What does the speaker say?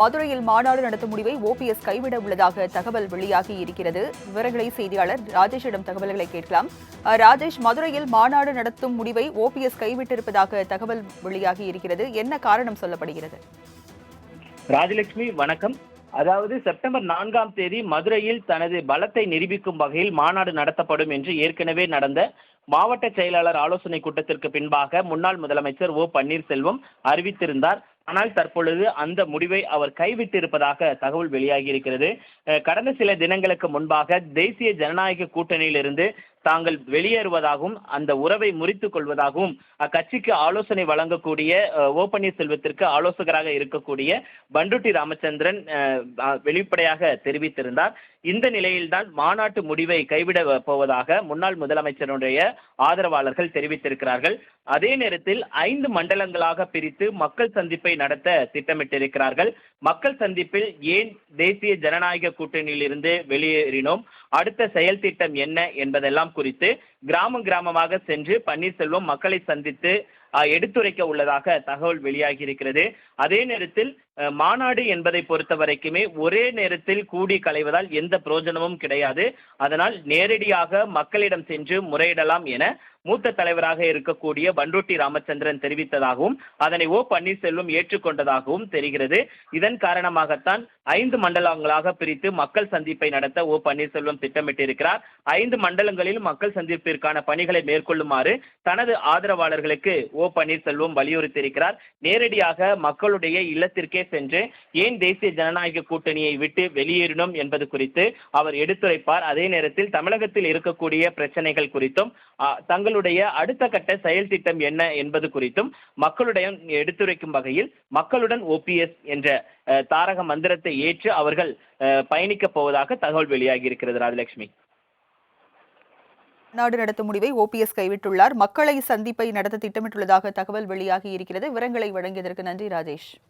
மதுரையில் மாநாடு நடத்தும் முடிவை ஓபிஎஸ் கைவிட உள்ளதாக தகவல் வெளியாகி இருக்கிறது. விவரங்களை செய்தியாளர் ராஜேஷிடம் தகவல்களை கேட்கலாம். ராஜேஷ் மதுரையில் மாநாடு நடத்தும் முடிவை ஓபிஎஸ் கைவிட்டிருப்பதாக தகவல் வெளியாகி இருக்கிறது. என்ன காரணம் சொல்லப்படுகிறது? ராஜலட்சுமி வணக்கம். அதாவது செப்டம்பர் நான்காம் தேதி மதுரையில் தனது பலத்தை நிரூபிக்கும் வகையில் மாநாடு நடத்தப்படும் என்று ஏற்கனவே நடந்த மாவட்ட செயலாளர் ஆலோசனை கூட்டத்திற்கு பின்பாக முன்னாள் முதலமைச்சர் ஓ பன்னீர்செல்வம் அறிவித்திருந்தார். ஆனால் தற்பொழுது அந்த முடிவை அவர் கைவிட்டிருப்பதாக தகவல் வெளியாகி இருக்கிறது கடந்த சில தினங்களுக்கு முன்பாக தேசிய ஜனநாயக கூட்டணியிலிருந்து தாங்கள் வெளியேறுவதாகவும் அந்த உறவை முறித்துக் கொள்வதாகவும் அக்கட்சிக்கு ஆலோசனை வழங்கக்கூடிய ஓ பன்னீர்செல்வத்திற்கு ஆலோசகராக இருக்கக்கூடிய பண்டுட்டி ராமச்சந்திரன் வெளிப்படையாக தெரிவித்திருந்தார். இந்த நிலையில்தான் மாநாட்டு முடிவை கைவிட போவதாக முன்னாள் முதலமைச்சருடைய ஆதரவாளர்கள் தெரிவித்திருக்கிறார்கள். அதே நேரத்தில் ஐந்து மண்டலங்களாக பிரித்து மக்கள் சந்திப்பை நடத்த திட்டமிட்டிருக்கிறார்கள். மக்கள் சந்திப்பில் ஏன் தேசிய ஜனநாயக கூட்டணியிலிருந்து வெளியேறினோம்? அடுத்த செயல் திட்டம் என்ன என்பதெல்லாம் குறித்து கிராமம் கிராமமாக சென்று பன்னீர்செல்வம் மக்களை சந்தித்து எடுத்துரைக்க உள்ளதாக தகவல் வெளியாகி இருக்கிறது அதே நேரத்தில் மாநாடு என்பதை பொறுத்த வரைக்குமே ஒரே நேரத்தில் கூடி கலைவதால் எந்த பிரயோஜனமும் கிடையாது. அதனால் நேரடியாக மக்களிடம் சென்று முறையிடலாம் என மூத்த தலைவராக இருக்கக்கூடிய பண்ருட்டி ராமச்சந்திரன் தெரிவித்ததாகவும் அதனை ஓ பன்னீர்செல்வம் ஏற்றுக்கொண்டதாகவும் தெரிகிறது. இதன் காரணமாகத்தான் ஐந்து மண்டலங்களாக பிரித்து மக்கள் சந்திப்பை நடத்த ஓ பன்னீர்செல்வம் திட்டமிட்டிருக்கிறார். ஐந்து மண்டலங்களில் மக்கள் சந்திப்பிற்கான பணிகளை மேற்கொள்ளுமாறு தனது ஆதரவாளர்களுக்கு ஓ பன்னீர்செல்வம் வலியுறுத்தியிருக்கிறார். நேரடியாக மக்களுடைய இல்லத்திற்கே சென்று ஏன் தேசிய ஜனநாயக கூட்டணியை விட்டு வெளியேறினோம் என்பது குறித்து அவர் எடுத்துரைப்பார். அதே நேரத்தில் தமிழகத்தில் இருக்கக்கூடிய பிரச்சனைகள் குறித்தும் தங்களுடைய அடுத்த கட்ட செயல் திட்டம் என்ன என்பது குறித்தும் மக்களுடைய எடுத்துரைக்கும் வகையில் மக்களுடன் ஓபிஎஸ் என்ற தாரக மந்திரத்தை ஏற்று அவர்கள் பயணிக்கப் போவதாக தகவல் வெளியாகி இருக்கிறது ராஜலட்சுமி. மாநாடு நடத்தும் முடிவை ஓபிஎஸ் கைவிட்டுள்ளார். மக்களை சந்திப்பை நடத்த திட்டமிட்டுள்ளதாக தகவல் வெளியாகி இருக்கிறது. விவரங்களை வழங்கியதற்கு நன்றி ராஜேஷ்.